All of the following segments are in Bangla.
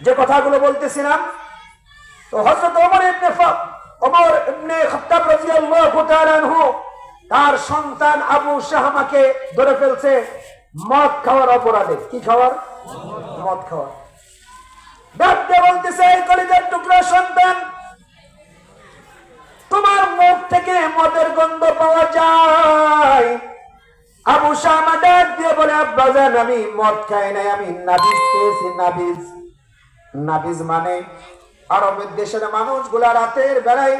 যে কথাগুলো বলতেছিলাম, তো হযরত ওমর ইবনে ওমর ইবনে তার সন্তান আবু শাহমাকে ধরে ফেলছে মদ খাওয়ার অপরাধে। কি খাওয়ার? মদ খাওয়ার। আমি মদ খাই নাই, আমি নাবিজ খেয়েছি, নাবিজ। নাবিজ মানে আরবের দেশের মানুষগুলা রাতের বেলায়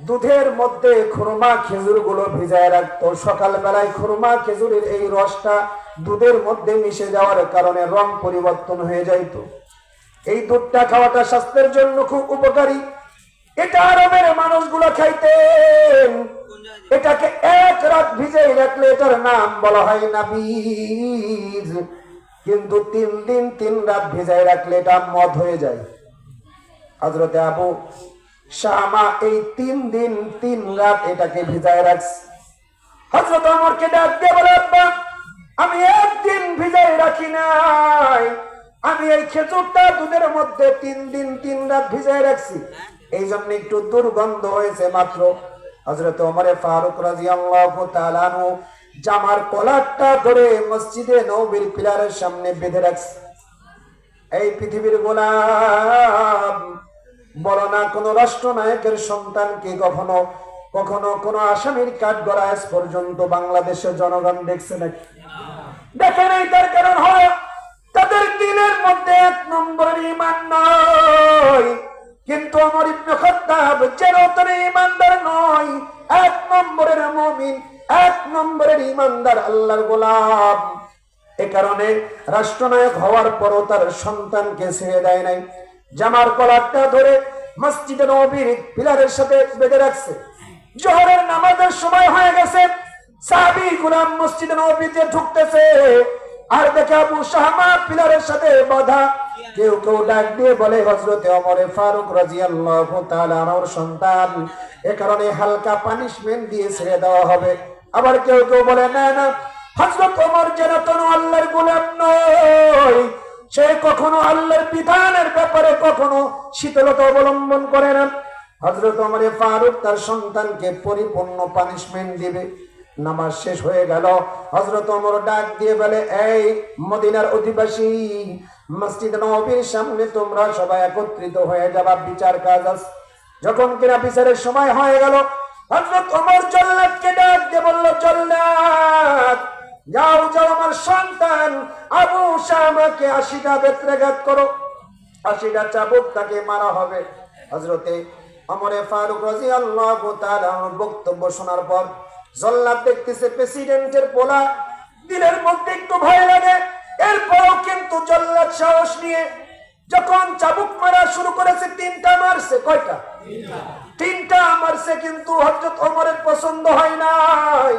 দুধের মধ্যে খুরমা খেজুরগুলো ভিজায় রাখতো। সকাল বেলায় খুরমা খেজুরের এই রসটা দুধের মধ্যে মিশে যাওয়ার কারণে রং পরিবর্তন হয়ে যাইতো। এই দুধটা খাওয়াটা স্বাস্থ্যের জন্য খুব উপকারী। এটা আরবের মানুষগুলো খাইতেন। এটাকে এক রাত ভিজাই রাখলে এটার নাম বলা হয় নাবিজ। কিন্তু তিন দিন, তিন রাত ভিজাই রাখলে এটা মদ হয়ে যায়। হজরতে আবু শামা এই তিন দিন, তিন রাত এটাকে ভিজায় রাখছে। হজরত অমরকে ডাক দিয়ে বলে, আব্বা, আমি একদিন ভিজাই রাখি নাই। আমি এই খেজুরটা দুধের মধ্যে তিন দিন, তিন রাত ভিজাই রাখছি। এই জন্য একটু দুর্গন্ধ হয়েছে মাত্র। হজরত ওমরে ফারুক রাজিয়াল্লাহু তাআলা জামার কলারটা ধরে মসজিদে নবীর পিলারের সামনে বেঁধে রাখছে। এই পৃথিবীর গোলাম, বড় না কোন রাষ্ট্রনায়কের সন্তানকে কখনো? কখনো কোন আসামির কাঠ গড়া আজ পর্যন্ত বাংলাদেশের জনগণ দেখছে নাকি? দেখে নাই তার কারণ হয়, তাদের দিনের মধ্যে এক নম্বরের ইমান নয়। কিন্তু আমার ইবনে খাত্তাব যেন তার ইমানদার নয়, এক নম্বরের মুমিন এক নম্বরের ইমানদার আল্লাহর গোলাম। এ কারণে রাষ্ট্রনায়ক হওয়ার পরও তার সন্তানকে ছেড়ে দেয় নাই। জামার কলারটা ধরে মসজিদে নবীর পিলারের সাথে বেঁধে রাখছে। জোহরের নামাজের সময় হয়ে গেছে। সাহাবী গুলাম মসজিদে নবীতে ঢুকতেছে। আর দেখে আবু শাহমা পিলারের সাথে বাধা। কেউ কেউ ডাক দিয়ে বলে হজরতে অমরে ফারুক রাজিয়াল্লাহু তাআলা আনহুর সন্তান। এ কারণে হালকা পানিশমেন্ট দিয়ে ছেড়ে দেওয়া হবে। আবার কেউ কেউ বলে, না না হজরত ওমর যেন আল্লাহর গোলাম নয়। সে কখনো আল্লাহর বিধানের ব্যাপারে কখনো শীতলতা অবলম্বন করে না। হজরত ওমরে ফারুক তার সন্তানকে পরিপূর্ণ পানিশমেন্ট দিবে। নামাজ শেষ হয়ে গেল। হজরত ওমর ডাক দিয়ে বলে, এই মদিনার অধিবাসী, মসজিদ নবীর সামনে তোমরা সবাই একত্রিত হয়ে যাবা, বিচার কাজ যখন কিনা বিচারের সময় হয়ে গেল হজরত ওমর জল্লাদকে ডাক দিয়ে বলল জল্লাদ যাও যাও, আমার সন্তান। আবু শামাকে আশিটা বেত্রাঘাত করো। আশিটা চাবুক তাকে মারা হবে। হজরতে অমরে ফারুক রাজি আল্লাহ বক্তব্য শোনার পর জল্লাদ দেখতেছে প্রেসিডেন্টের পোলা। দিলের মধ্যে একটু ভয় লাগে। এরপরও কিন্তু জল্লাদ সাহস নিয়ে যখন চাবুক মারা শুরু করেছে, তিনটা মারছে। কয়টা? তিনটা আমার সে কিন্তু হজরত অমরের পছন্দ হয় নাই।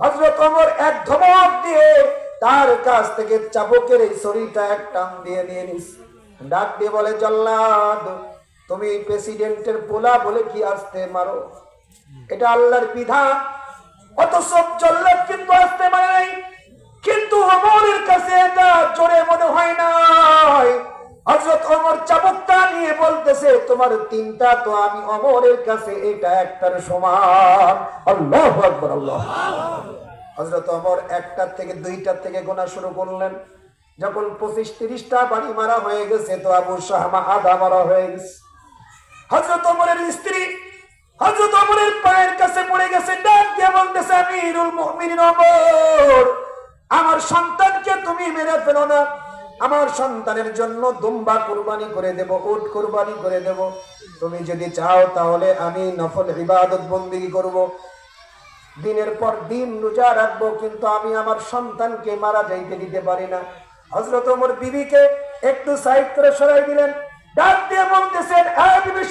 হজরত অমর এক ধমক দিয়ে তার কাছ থেকে চাবুকের এই শরীরটা এক টান দিয়ে নিয়ে নিস। ডাক দিয়ে বলে, জল্লাদ, তুমি প্রেসিডেন্টের পোলা বলে কি আসতে মারো? এটা আল্লাহর বিধান। অত সব জল্লাদ কিন্তু আসতে নাই। কিন্তু অমরের কাছে এটা জোরে মনে হয় নাই। আমি যখন পঁচিশ তিরিশটা বাড়ি মারা হয়ে গেছে, তো আবু শাহমা আধা মারা হয়ে গেছে। হজরত অমরের স্ত্রী হজরত অমরের পায়ের কাছে পড়ে গেছে, ডাক দিয়ে বলতেছে অমর, আমার সন্তানকে তুমি মেরে ফেলো না। আমার সন্তানের জন্য দুম্বা কুরবানি করে দেব, উট কুরবানি করে দেব। তুমি যদি চাও তাহলে আমি নফল ইবাদত বন্দিগি করব। দিনের পর দিন রোজা রাখব, কিন্তু আমি আমার সন্তানকে মারা যাইতে দিতে পারি না। হজরত ওমর বিবিকে একটু সাইড করে সরাই দিলেন। ডাক দিয়ে বলতেছেন "এই বিবি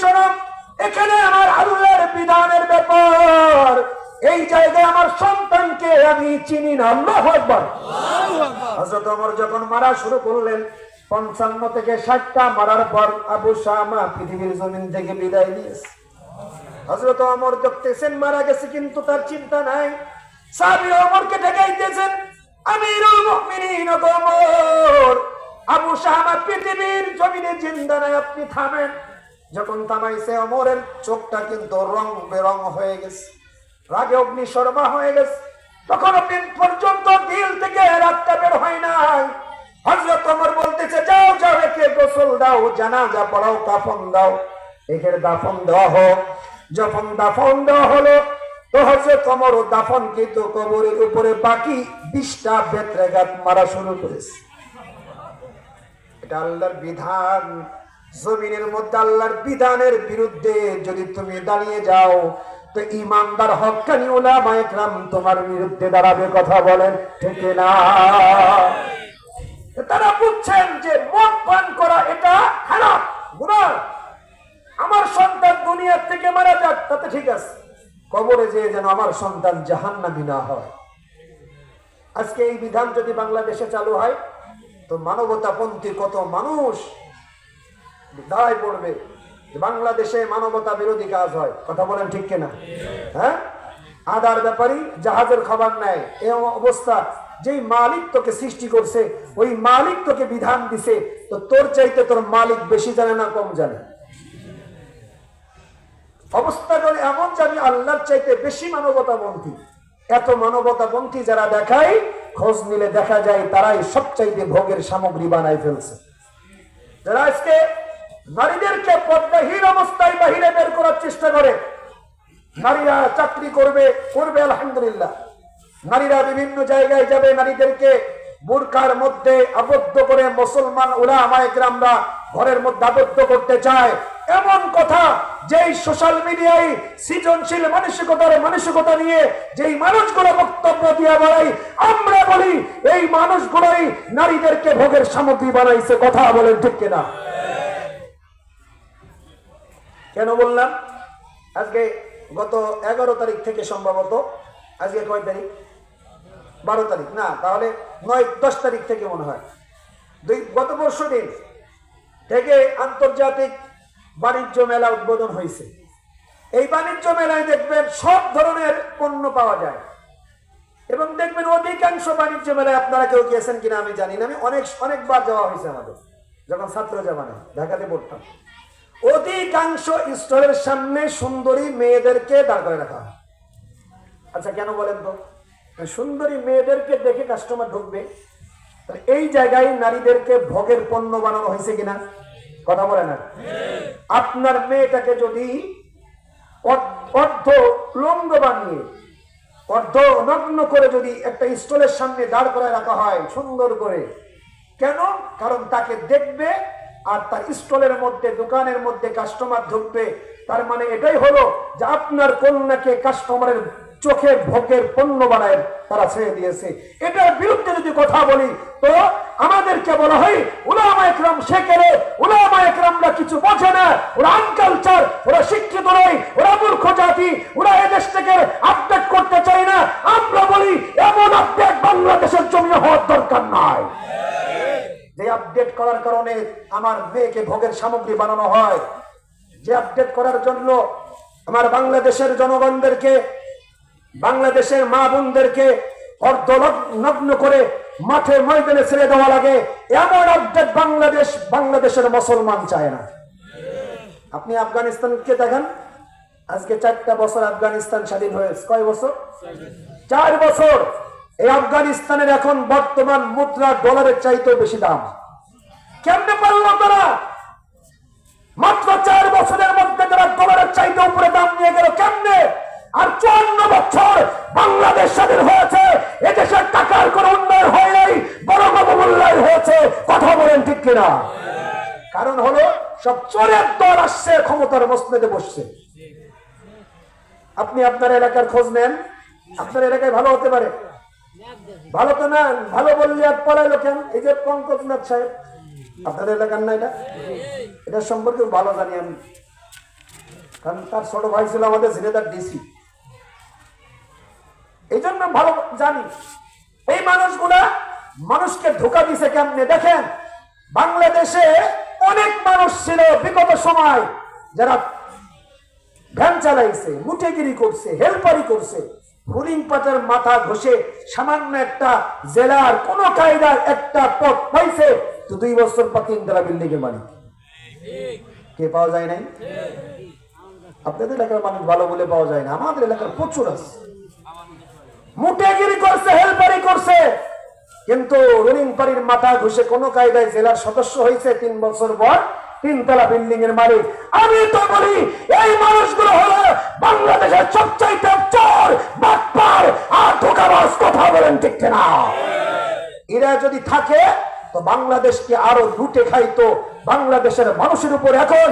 এখানে আমার আল্লাহর বিধানের ব্যাপার। এই জায়গায় আমার সন্তানকে আমি চিনি না। আল্লাহ আকবার। হজরত ওমর যখন মারা শুরু করলেন, পঞ্চান্ন থেকে ষাটটা মারার পর আবু শামা পৃথিবীর জমিন থেকে বিদায় নিয়েছে। হজরত অমর দেখতেছেন, মারা গেছে, কিন্তু তার চিন্তা নাই। সাবি অমরকে ঠেকাইতেছেন, আমিরুল মুমিনিন ওগো অমর আবু শাহামা পৃথিবীর জমি জমিনে জিন্দা নাই, আপনি থামেন। যখন থামাইছে অমরের চোখটা কিন্তু রং বেরং হয়ে গেছে। রাগে অগ্নি শর্মা হয়ে গেছে। তখন দিন পর্যন্ত দিল থেকে রাতটা বের হয় নাই। হজরত অমর বলতেছে, যাও যাও, একে গোসল দাও, জানাজা পড়াও কাফন দাও। একের দাফন দেওয়া হোক, যখন দাফন দেওয়া হলো, তো হজরত অমর দাফন কিন্তু কবরের উপরে বাকি বিশটা বেত্রেঘাত মারা শুরু করেছে। এটা আল্লাহর বিধান। জমিনের মধ্যে আল্লাহর বিধানের বিরুদ্ধে যদি তুমি দাঁড়িয়ে যাও তো ইমানদার হকানি ওলামা একরাম তোমার বিরুদ্ধে দাঁড়াবে কথা বলেন, ঠিক না? তারা বুঝছেন যে মদ পান করা এটা খারাপ আমার সন্তান দুনিয়ার থেকে মারা যাক, তাতে ঠিক আছে। কবরে যে যেন আমার সন্তান জাহান্নামী না হয়। আজকে এই বিধান যদি বাংলাদেশে চালু হয়, তো মানবতাপন্থী কত মানুষ দায় পড়বে। বাংলাদেশে মানবতা বিরোধী কাজ হয়, কথা বলেন ঠিক কিনা? হ্যাঁ? আদার ব্যাপারী জাহাজের খাবার নেয়। এ অবস্থা, যেই মালিক তোকে সৃষ্টি করছে, ওই মালিক তোকে বিধান দিছে, তো তোর চাইতে তোর মালিক বেশি জানে না কম জানে? অবস্থা করে এমন যে আমি আল্লাহর চাইতে বেশি মানবতাপন্থী এত মানবতাপন্থী যারা দেখায়, খোঁজ নিলে দেখা যায় তারাই সবচাইতে ভোগের সামগ্রী বানায় ফেলছে। যারা আজকে নারীদেরকে চেষ্টা করে। নারীরা চাকরি করবে করবে আলহামদুলিল্লাহ। নারীরা বিভিন্ন জায়গায় যাবে, নারীদেরকে বোরকার মধ্যে আবদ্ধ করে মুসলমান ওলামায়ে গ্রামরা ঘরের মধ্যে আবদ্ধ করতে চায়। এমন কথা যেই সোশ্যাল মিডিয়ায় সৃজনশীল মানসিকতার মানসিকতা নিয়ে যেই মানুষগুলো বক্তব্য দিয়ে বেড়াই আমরা বলি, এই মানুষগুলোই নারীদেরকে ভোগের সামগ্রী বানাইছে। কথা বলেন ঠিক কিনা? কেন বললাম? আজকে গত এগারো তারিখ থেকে সম্ভবত, আজকে কয় তারিখ? বারো তারিখ। না, তাহলে নয়, দশ তারিখ থেকে মনে হয়। দুই, গত পরশু দিন থেকে আন্তর্জাতিক বাণিজ্য মেলা উদ্বোধন হয়েছে। এই বাণিজ্য মেলায় দেখবেন সব ধরনের পণ্য পাওয়া যায়। এবং দেখবেন অধিকাংশ বাণিজ্য মেলায় আপনারা কেউ গিয়েছেন কিনা আমি জানি না। আমি অনেক, অনেকবার যাওয়া হয়েছে আমাদের, যখন ছাত্র জামানে, ঢাকাতে পড়তাম। অধিকাংশ স্টলের সামনে সুন্দরী মেয়েদেরকে দাঁড় করে রাখা হয়। আচ্ছা কেন বলেন তো? সুন্দরী মেয়েদেরকে দেখে কাস্টমার ঢুকবে। তাহলে এই জায়গায় নারীদেরকে ভোগের পণ্য বানানো হয়েছে কিনা? কথা বলে না। আপনার মেয়েটাকে যদি অর্ধ- লঙ্গ বানিয়ে, অর্ধ নগ্ন করে যদি একটা স্টলের সামনে দাঁড় করায় রাখা হয় সুন্দর করে, কেন? কারণ তাকে দেখবে আর তার স্টলের মধ্যে, দোকানের মধ্যে কাস্টমার ঢুকবে। তার মানে এটাই হলো যে আপনার কন্যাকে কাস্টমারের চোখে ভোগের পণ্য বানায় তারা ছেড়ে দিয়েছে। এটার বিরুদ্ধে যদি কথা বলি, তো আমাদেরকে বলা হয়, উলামা একরাম শেখেরে উলামা একরামরা কিছু বোঝে না। ওরা আনকালচার ওরা শিক্ষিত নয়, ওরা মূর্খ জাতি, ওরা এদেশ থেকে আপডেট করতে চায় না। আমরা বলি, এমন আপডেট বাংলাদেশের জমি হওয়ার দরকার নাই। যে আপডেট করার কারণে আমার মেয়েকে ভোগের সামগ্রী বানানো হয়। যে আপডেট করার জন্য আমার বাংলাদেশের জনগণদেরকে, বাংলাদেশের মা বোনদেরকে অর্ধ নগ্ন করে মাঠে ময়দানে ছেড়ে দেওয়া লাগে, এমন আপডেট বাংলাদেশ, বাংলাদেশের মুসলমান চায় না। আপনি আফগানিস্তানকে দেখেন, আজকে চারটা বছর আফগানিস্তান স্বাধীন হয়েছে। কয় বছর? চার বছর। এই আফগানিস্তানের এখন বর্তমান মুদ্রা ডলারের চাইতেও বেশি দাম। কেমনে পারল তারা মাত্র চার বছরের মধ্যে তারা ডলারের চাইতে উপরে দাম নিয়ে গেল, কেমনে? আর চুয়ান্ন বছর বাংলাদেশ স্বাধীন হয়েছে, এদেশের টাকার কোন উন্নয়ন হয় নাই বড় বড় মূল্যায়ন হয়েছে, কথা বলেন ঠিক কিনা? কারণ হলো, সব চোরের দল আসছে, ক্ষমতার মসনেদে বসছে। আপনি আপনার এলাকার খোঁজ নেন, আপনার এলাকায় ভালো হতে পারে। ভালো তো না ভালো বললে আর পড়াইলো কেন? এই যে পঙ্কজনাথ সাহেব আপনাদের এলাকার না এটা? এটা সম্পর্কে ভালো জানি আমি। কারণ তার ছোট ভাই ছিল আমাদের ঝিনেদার ডিসি। এই জন্য ভালো জানি। এই মানুষগুলা মানুষকে ধোকা দিছে কেমনে? দেখেন, বাংলাদেশে অনেক মানুষ ছিল বিগত সময় যারা ভ্যান চালাইছে মুঠেগিরি করছে, হেলপারি করছে, হুলিং পাতার মাথা ঘষে সামান্য একটা জেলার কোন কায়দার একটা পথ পাইছে। তো দুই বছর পর তিন তলা বিল্ডিং এর মালিক। কে পাওয়া যায় নাই? আপনাদের এলাকার মানুষ ভালো বলে পাওয়া যায় না। আমাদের এলাকার প্রচুর আছে। মুটেগিরি করছে, হেলপারি করছে। কিন্তু রুলিং পাড়ির মাথা ঘুষে কোন কায়দায় জেলার সদস্য হয়েছে তিন বছর পর তিনতলা বিল্ডিং এর মালিক। আমি তো বলি, এই মানুষগুলো হলো বাংলাদেশের সবচাইতে চোর, বাটপার। আর ধোকাবাজ কথা বলেন ঠিক না এরা যদি থাকে তো বাংলাদেশকে আরও লুটে খাইতো। বাংলাদেশের মানুষের উপর এখন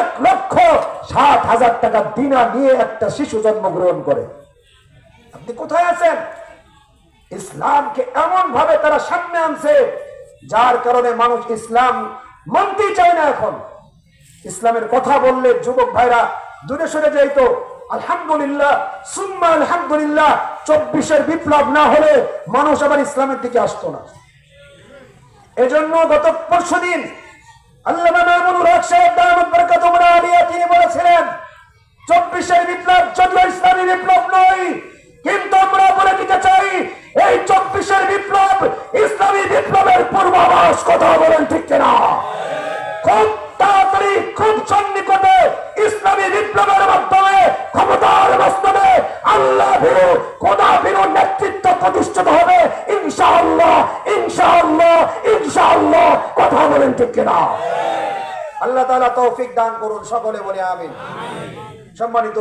এক লক্ষ ষাট হাজার টাকা দিনা নিয়ে একটা শিশু জন্মগ্রহণ করে। আপনি কোথায় আছেন? ইসলামকে এমন ভাবে তারা সামনে আনছে, যার কারণে মানুষ ইসলাম মানতেই চায় না এখন। ইসলামের কথা বললে যুবক ভাইরা দূরে সরে যাইতো। আলহামদুলিল্লাহ, সুম্মা আলহামদুলিল্লাহ, চব্বিশের বিপ্লব না হলে মানুষ আবার ইসলামের দিকে আসতো না। এজন্য গত পরশু দিন আমরা বলে দিতে চাই, এই বিপ্লব ইসলামী বিপ্লবের পূর্বাভাস কথা বলেন ঠিক খুব তাড়াতাড়ি, খুব ইসলামী বিপ্লবের মাধ্যমে ক্ষমতার বাস্তবে আল্লাহ ভীরু খোদা ভীরু নেতৃত্ব প্রতিষ্ঠিত হবে। ইনশাআল্লাহ ইনশাআল্লাহ ইনশাআল্লাহ। কথা বলেন ঠিক কিনা? আল্লাহ তাআলা তৌফিক দান করুন সকলে বলে আমিন। সম্মানিত